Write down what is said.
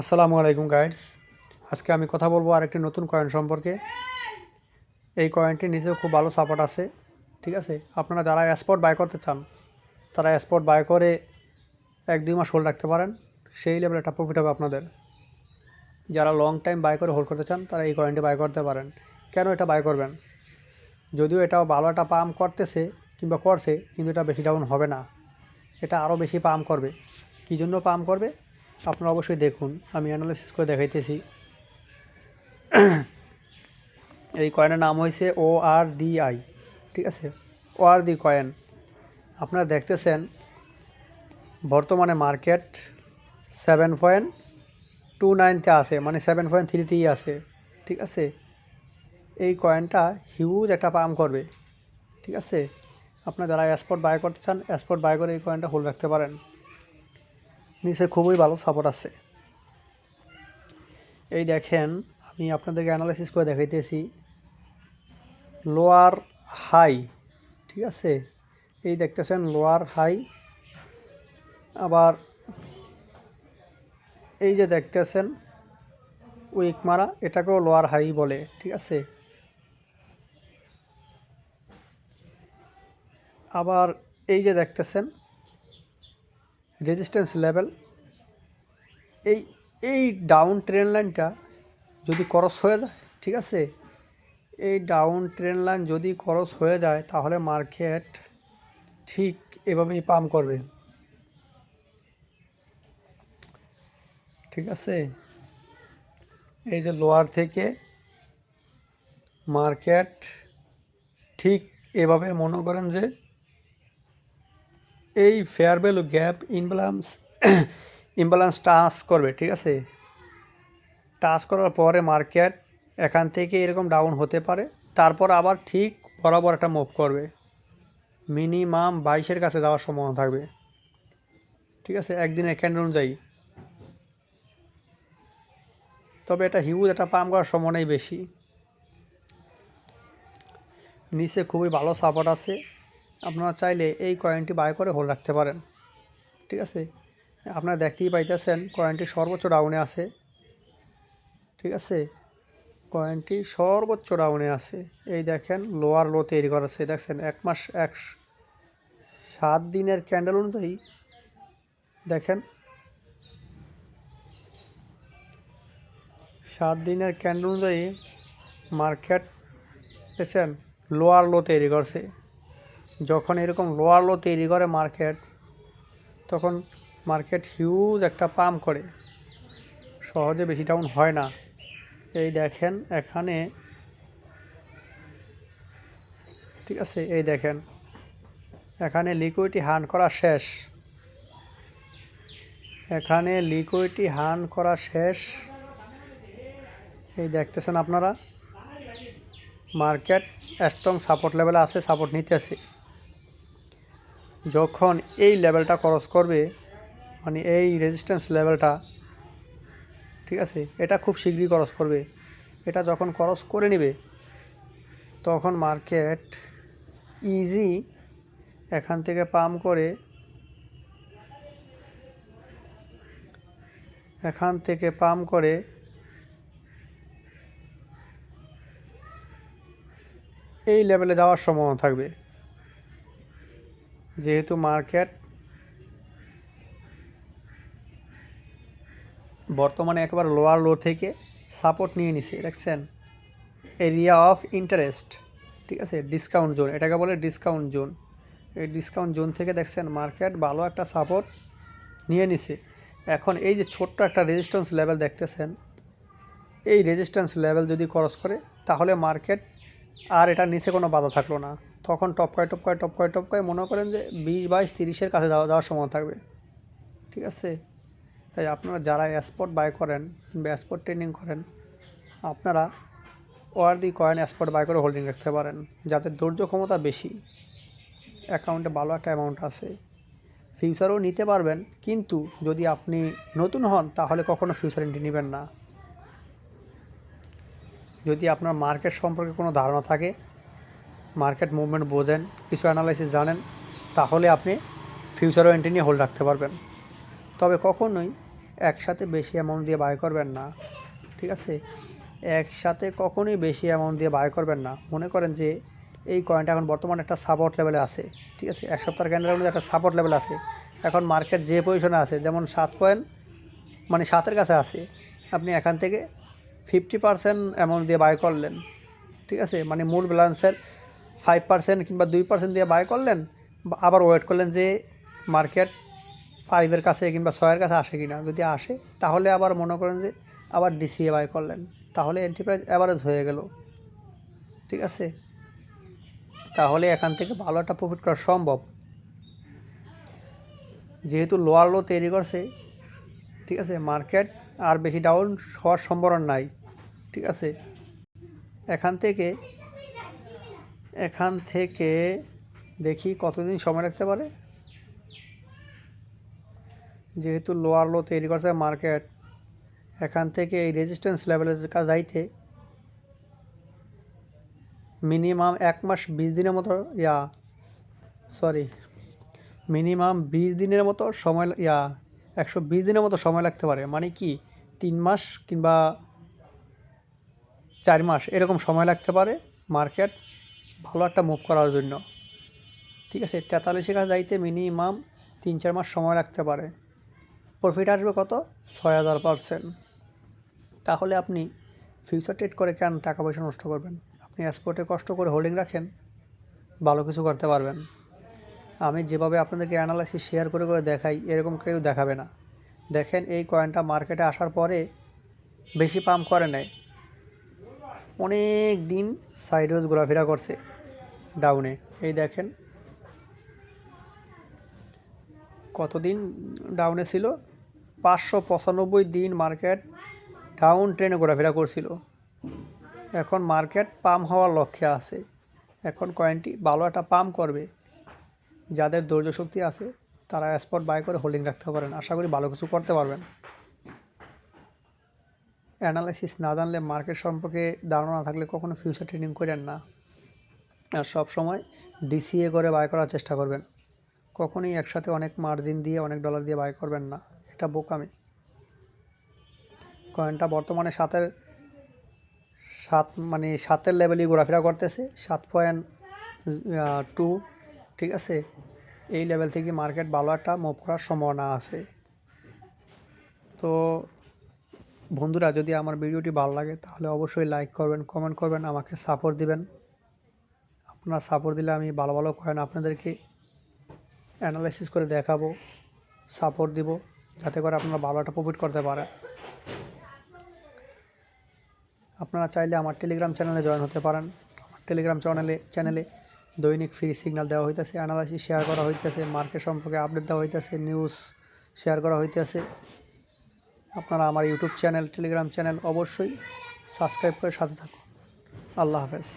আসসালামু আলাইকুম গাইডস আজকে আমি কথা বলব আরেকটি নতুন কয়েন সম্পর্কে। এই কয়েনটির নিচেও খুব ভালো সাপোর্ট আছে, ঠিক আছে? আপনারা যারা স্পট বাই করতে চান, তারা স্পট বাই করে এক দুই মাস হোল্ড রাখতে পারেন। সেই লেভেলে একটা প্রফিট হবে আপনাদের। যারা লং টাইম বাই করে হোল্ড করতে চান, তারা এই কয়েনটি বাই করতে পারেন। কেন এটা বাই করবেন? যদিও এটা ভালো একটা পাম্প করতেছে কিংবা করছে, কিন্তু এটা বেশি ডাউন হবে না। এটা আরও বেশি পাম্প করবে। কী জন্য পাম্প করবে? আপনারা অবশ্যই দেখুন। আমি অ্যানালাইসিস করে দেখাইতেছি। এই কয়েনের নাম হয়েছে ও আর ডি আই ঠিক আছে? ও আর ডি কয়েন আপনারা দেখতেছেন, বর্তমানে মার্কেট সেভেন পয়েন্ট টু নাইনতে আছে মানে সেভেন পয়েন্ট থ্রিতেই আছে, ঠিক আছে? এই কয়েনটা হিউজ একটা পাম করবে, ঠিক আছে? আপনারা যারা স্পট বাই করতে চান স্পট বাই করে এই কয়েনটা হোল্ড রাখতে পারেন। নিচে খুবই ভালো সাপোর্ট আছে। এই দেখেন, আমি আপনাদেরকে অ্যানালাইসিস করে দেখাইতেছি। লোয়ার হাই ঠিক আছে? এই দেখতেছেন লোয়ার হাই আবার এই যে দেখতেছেন উইক মারা, এটাকেও লোয়ার হাই বলে, ঠিক আছে? আবার এই যে দেখতেছেন রেজিস্ট্যান্স লেভেল এই এই ডাউন ট্রেন লাইনটা যদি ক্রস হয়ে যায়, ঠিক আছে? এই ডাউন ট্রেন লাইন যদি ক্রস হয়ে যায়, তাহলে মার্কেট ঠিক এভাবেই পাম্প করবে। ঠিক আছে? এই যে লোয়ার থেকে মার্কেট ঠিক এভাবে মনে করেন যে এই fair value gap imbalance imbalance touch করবে, ঠিক আছে? টাচ করার পরে মার্কেট এখান থেকে এরকম ডাউন হতে পারে, তারপর আবার ঠিক বরাবর একটা মুভ করবে। মিনিমাম বাইশের কাছে যাওয়ার সম্ভাবনা থাকবে, ঠিক আছে? একদিনের ক্যান্ডেল অনুযায়ী। তবে এটা হিউজ একটা পাম্প করার সম্ভাবনাই বেশি। নিচে খুবই ভালো সাপোর্ট আছে। আপনারা চাইলে এই কয়েনটি বাই করে হোল্ড রাখতে পারেন। ঠিক আছে? আপনারা দেখতেই পাইতেছেন কয়েনটি সর্বোচ্চ ডাউনে আছে। ঠিক আছে? কয়েনটি সর্বোচ্চ ডাউনে আছে। এই দেখেন লোয়ার লো তৈরি করেছে দেখছেন, এক মাস, এক, সাত দিনের ক্যান্ডেল অনুযায়ী দেখেন, সাত দিনের ক্যান্ডেল অনুযায়ী মার্কেট দেখছেন লোয়ার লো তৈরি করছে। যখন এরকম লোয়ার লো তৈরি করে মার্কেট, তখন মার্কেট হিউজ একটা পাম করে। সহজে বেশি ডাউন হয় না। এই দেখেন এখানে, ঠিক আছে, এই দেখেন। এখানে লিকুইডটি হান করা শেষ। এখানে লিকুইডটি হান করা শেষ। এই দেখতেছেন আপনারা? মার্কেট স্ট্রং সাপোর্ট লেভেলে আছে সাপোর্ট নিতেছে। যখন এই লেভেলটা ক্রস করবে মানে এই রেজিস্ট্যান্স লেভেলটা ঠিক আছে, এটা খুব শীঘ্রই ক্রস করবে। এটা যখন ক্রস করে নেবে, তখন মার্কেট ইজি এখান থেকে পাম্প করে, এখান থেকে পাম্প করে, এই লেভেলে যাওয়ার সম্ভাবনা থাকবে। যেহেতু মার্কেট বর্তমানে একবার লোয়ার লো থেকে সাপোর্ট নিয়ে নিছে, দেখছেন? এরিয়া অফ ইন্টারেস্ট ঠিক আছে? ডিসকাউন্ট জোন এটাকে বলে ডিসকাউন্ট জোন এই ডিসকাউন্ট জোন থেকে, দেখছেন, মার্কেট ভালো একটা সাপোর্ট নিয়ে নিছে। এখন এই যে ছোট্ট একটা রেজিস্ট্যান্স লেভেল দেখতেছেন, এই রেজিস্ট্যান্স লেভেল যদি ক্রস করে, তাহলে মার্কেট আর এটার নিচে কোনো বাধা থাকল না। তখন টপকায় টপকায় টপকায় টপকায় মনে করেন যে বিশ, বাইশ, তিরিশের কাছে যাওয়া যাওয়ার সময় থাকবে। ঠিক আছে? তাই আপনারা যারা স্পট বাই করেন কিংবা স্পট ট্রেনিং করেন, আপনারা or the coin spot buy করে হোল্ডিং রাখতে পারেন, যাতে ধৈর্য ক্ষমতা বেশি। অ্যাকাউন্টে ভালো একটা অ্যামাউন্ট আছে। ফিউচারও নিতে পারবেন, কিন্তু যদি আপনি নতুন হন, তাহলে কখনো ফিউচার এন্ট্রি নেবেন না। যদি আপনার মার্কেট সম্পর্কে কোনো ধারণা থাকে মার্কেট মুভমেন্ট বোঝেন, কিছু অ্যানালাইসিস জানেন, তাহলে আপনি ফিউচারও এন্ট্রি নিয়ে হোল্ড রাখতে পারবেন। তবে কখনোই একসাথে বেশি অ্যামাউন্ট দিয়ে বাই করবেন না, ঠিক আছে? একসাথে কখনোই বেশি অ্যামাউন্ট দিয়ে বাই করবেন না। মনে করেন যে এই কয়েনটা এখন বর্তমানে একটা সাপোর্ট লেভেলে আছে, ঠিক আছে? এক সপ্তাহ ক্যান্ডেলের মধ্যে একটা সাপোর্ট লেভেল আছে। এখন মার্কেট যে পজিশনে আছে, যেমন সাত পয়েন্ট মানে সাতের কাছে আছে, আপনি এখান থেকে ফিফটি পার্সেন্ট অ্যামাউন্ট দিয়ে বাই করলেন, ঠিক আছে? মানে মূল ব্যালেন্সের ফাইভ পার্সেন্ট কিংবা দুই পার্সেন্ট দিয়ে বাই করলেন আবার ওয়েট করলেন যে মার্কেট ফাইভের কাছে কিংবা ছয়ের কাছে আসে কি না যদি আসে, তাহলে আবার মনে করেন যে আবার ডিসিএ বাই করলেন। তাহলে এন্টারপ্রাইজ অ্যাভারেজ হয়ে গেল। ঠিক আছে? তাহলে এখান থেকে ভালো একটা প্রফিট করা সম্ভব। যেহেতু লোয়ার লো তৈরি করছে, ঠিক আছে? মার্কেট আর বেশি ডাউন হওয়ার সম্ভাবনা নাই। ঠিক আছে? এখান থেকে এখান থেকে দেখি কতদিন সময় রাখতে পারে। যেহেতু লোয়ার লো তৈরি করছে মার্কেট এখান থেকে এই রেজিস্ট্যান্স লেভেলের কাছে যাইতে মিনিমাম এক মাস বিশ দিনের মতো, ইয়া সরি মিনিমাম বিশ দিনের মতো সময় ইয়া, একশো বিশ দিনের মতো সময় লাগতে পারে। মানে কি, তিন মাস কিংবা চার মাস এরকম সময় লাগতে পারে মার্কেট ভালো একটা মুভ করার জন্য। ঠিক আছে তেতাল্লিশের কাছে যাইতে মিনিমাম তিন চার মাস সময় লাগতে পারে। প্রফিট আসবে কত? ছয় হাজার পারসেন্ট তাহলে আপনি ফিউচার ট্রেড করে কেন টাকা পয়সা নষ্ট করবেন? আপনি স্পটে কষ্ট করে হোল্ডিং রাখেন, ভালো কিছু করতে পারবেন। আমি যেভাবে আপনাদেরকে অ্যানালাইসিস শেয়ার করে করে দেখাই, এরকম কেউ দেখাবে না। দেখেন, এই কয়েনটা মার্কেটে আসার পরে বেশি পাম্প করে নেয় অনেক দিন সাইডওয়েজ ঘোরাফেরা করছে। ডাউনে। এই দেখেন। কতদিন ডাউনে ছিল? পাঁচশো পঁচানব্বই দিন মার্কেট ডাউন ট্রেনে ঘোরাফেরা করছিল। এখন মার্কেট পাম হওয়ার লক্ষ্যে আছে। এখন কয়েনটি ভালো একটা পাম করবে। যাদের ধৈর্য শক্তি আছে, তারা স্পট বাই করে হোল্ডিং রাখতে পারেন। আশা করি ভালো কিছু করতে পারবেন। অ্যানালাইসিস না জানলে মার্কেট সম্পর্কে ধারণা না থাকলে কখনো ফিউচার ট্রেডিং করেন না। আর সব সময় ডিসিএ করে বাই করার চেষ্টা করবেন। কখনোই একসাথে অনেক মার্জিন দিয়ে, অনেক ডলার দিয়ে বাই করবেন না। এটা বোকামি। কয়েনটা বর্তমানে সাতের, সাত মানে সাতের লেভেলই ঘোরাফেরা করতেছে। সাত পয়েন্ট টু ঠিক আছে? এই লেভেল থেকে মার্কেট ভালো একটা মুভ করার সম্ভাবনা আছে। তো বন্ধুরা, যদি আমার ভিডিওটি ভালো লাগে, তাহলে অবশ্যই লাইক করবেন কমেন্ট করবেন, আমাকে সাপোর্ট দিবেন। আপনার সাপোর্ট দিলে আমি ভালো ভালো কয়েন আপনাদেরকে অ্যানালাইসিস করে দেখাবো সাপোর্ট দিব, যাতে করে আপনারা ভালো একটা প্রফিট করতে পারেন। আপনারা চাইলে আমার টেলিগ্রাম চ্যানেলে জয়েন হতে পারেন। আমার টেলিগ্রাম চ্যানেলে চ্যানেলে দৈনিক ফ্রি সিগন্যাল দেওয়া হইতেছে অ্যানালাইসিস শেয়ার করা হইতেছে মার্কেট সম্পর্কে আপডেট দেওয়া হইতেছে নিউজ শেয়ার করা হইতেছে। আপনারা আমার ইউটিউব চ্যানেল টেলিগ্রাম চ্যানেল অবশ্যই সাবস্ক্রাইব করে সাথে থাকুন। আল্লাহ হাফেজ।